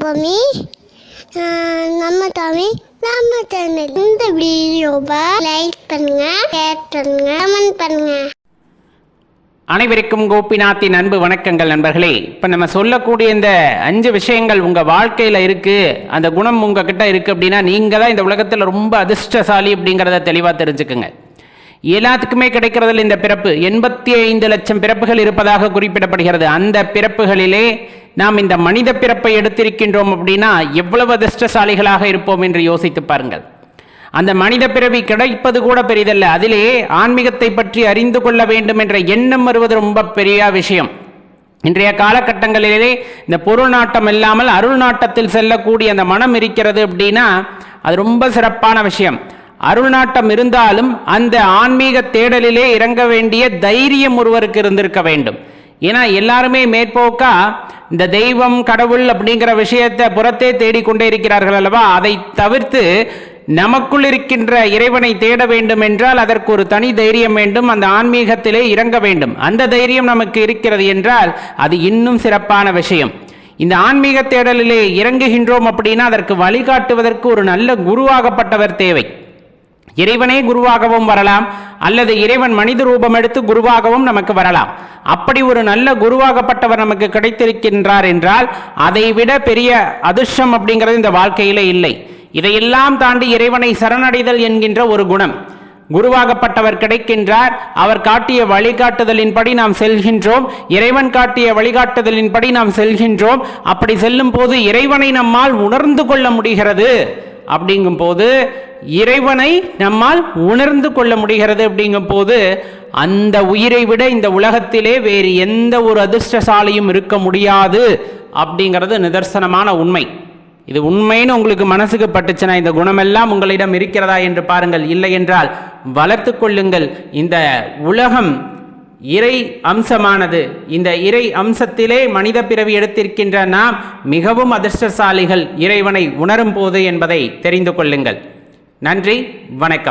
பூமி. நம்ம தமிழ் நம்ம சேனல் இந்த வீடியோவை லைக் பண்ணுங்க ஷேர் பண்ணுங்க கமெண்ட் பண்ணுங்க. அனைவருக்கும் கோபிநாத்தின் அன்பு வணக்கங்கள் நண்பர்களே. இப்போ நம்ம சொல்லக்கூடிய இந்த அஞ்சு விஷயங்கள் உங்கள் வாழ்க்கையில் இருக்குது அந்த குணம் உங்ககிட்ட இருக்குது அப்படின்னா நீங்கள் தான் இந்த உலகத்தில் ரொம்ப அதிர்ஷ்டசாலி அப்படிங்கிறத தெளிவாக தெரிஞ்சுக்குங்க. எல்லாத்துக்குமே கிடைக்கிறதில் இந்த பிறப்பு. எண்பத்தி ஐந்து லட்சம் பிறப்புகள் இருப்பதாக குறிப்பிடப்படுகிறது. அந்த பிறப்புகளிலே நாம் இந்த மனித பிறப்பை எடுத்திருக்கின்றோம் அப்படின்னா எவ்வளவு அதிர்ஷ்டசாலிகளாக இருப்போம் என்று யோசித்து பாருங்கள். அந்த மனித பிறவி கிடைப்பது கூட பெரிதல்ல. அதிலே ஆன்மீகத்தை பற்றி அறிந்து கொள்ள வேண்டும் என்ற எண்ணம் வருவது ரொம்ப பெரிய விஷயம். இன்றைய காலகட்டங்களிலே இந்த பொருள் நாட்டம் இல்லாமல் அருள் நாட்டத்தில் செல்லக்கூடிய அந்த மனம் இருக்கிறது அப்படின்னா அது ரொம்ப சிறப்பான விஷயம். அருள் நாட்டம் இருந்தாலும் அந்த ஆன்மீக தேடலிலே இறங்க வேண்டிய தைரியம் ஒருவருக்கு இருந்திருக்க வேண்டும். ஏன்னா எல்லாருமே மேற்போக்கா இந்த தெய்வம் கடவுள் அப்படிங்கிற விஷயத்தை புறத்தே தேடிக்கொண்டே இருக்கிறார்கள் அல்லவா? அதை தவிர்த்து நமக்குள் இருக்கின்ற இறைவனை தேட வேண்டும் என்றால் அதற்கு ஒரு தனி தைரியம் வேண்டும். அந்த ஆன்மீகத்திலே இறங்க வேண்டும். அந்த தைரியம் நமக்கு இருக்கிறது என்றால் அது இன்னும் சிறப்பான விஷயம். இந்த ஆன்மீக தேடலிலே இறங்குகின்றோம் அப்படின்னா அதற்கு வழிகாட்டுவதற்கு ஒரு நல்ல குருவாகப்பட்டவர் தேவை. இறைவனே குருவாகவும் வரலாம் அல்லது இறைவன் மனித ரூபம் எடுத்து குருவாகவும் நமக்கு வரலாம். அப்படி ஒரு நல்ல குருவாகப்பட்டவர் நமக்கு கிடைத்திருக்கின்றார் என்றால் அதை விட பெரிய அதிர்ஷ்டம் அப்படிங்கிறது இந்த வாழ்க்கையில இல்லை. இதையெல்லாம் தாண்டி இறைவனை சரணடைதல் என்கின்ற ஒரு குணம். குருவாகப்பட்டவர் கிடைக்கின்றார் அவர் காட்டிய வழிகாட்டுதலின்படி நாம் செல்கின்றோம் இறைவன் காட்டிய வழிகாட்டுதலின்படி நாம் செல்கின்றோம். அப்படி செல்லும் போது இறைவனை நம்மால் உணர்ந்து கொள்ள முடிகிறது. அப்படிங்கும் போது இறைவனை நம்மால் உணர்ந்து கொள்ள முடிகிறது அப்படிங்கும் போது அந்த உயிரை விட இந்த உலகத்திலே வேறு எந்த ஒரு அதிர்ஷ்டசாலியும் இருக்க முடியாது அப்படிங்கிறது நிதர்சனமான உண்மை. இது உண்மைன்னு உங்களுக்கு மனசுக்கு பட்டுச்சுன்னா இந்த குணமெல்லாம் உங்களிடம் இருக்கிறதா என்று பாருங்கள். இல்லை என்றால் வளர்த்து கொள்ளுங்கள். இந்த உலகம் இறை அம்சமானது. இந்த இறை அம்சத்திலே மனித பிறவி எடுத்திருக்கின்ற நாம் மிகவும் அதிர்ஷ்டசாலிகள் இறைவனை உணரும் போது என்பதை தெரிந்து கொள்ளுங்கள். நன்றி வணக்கம்.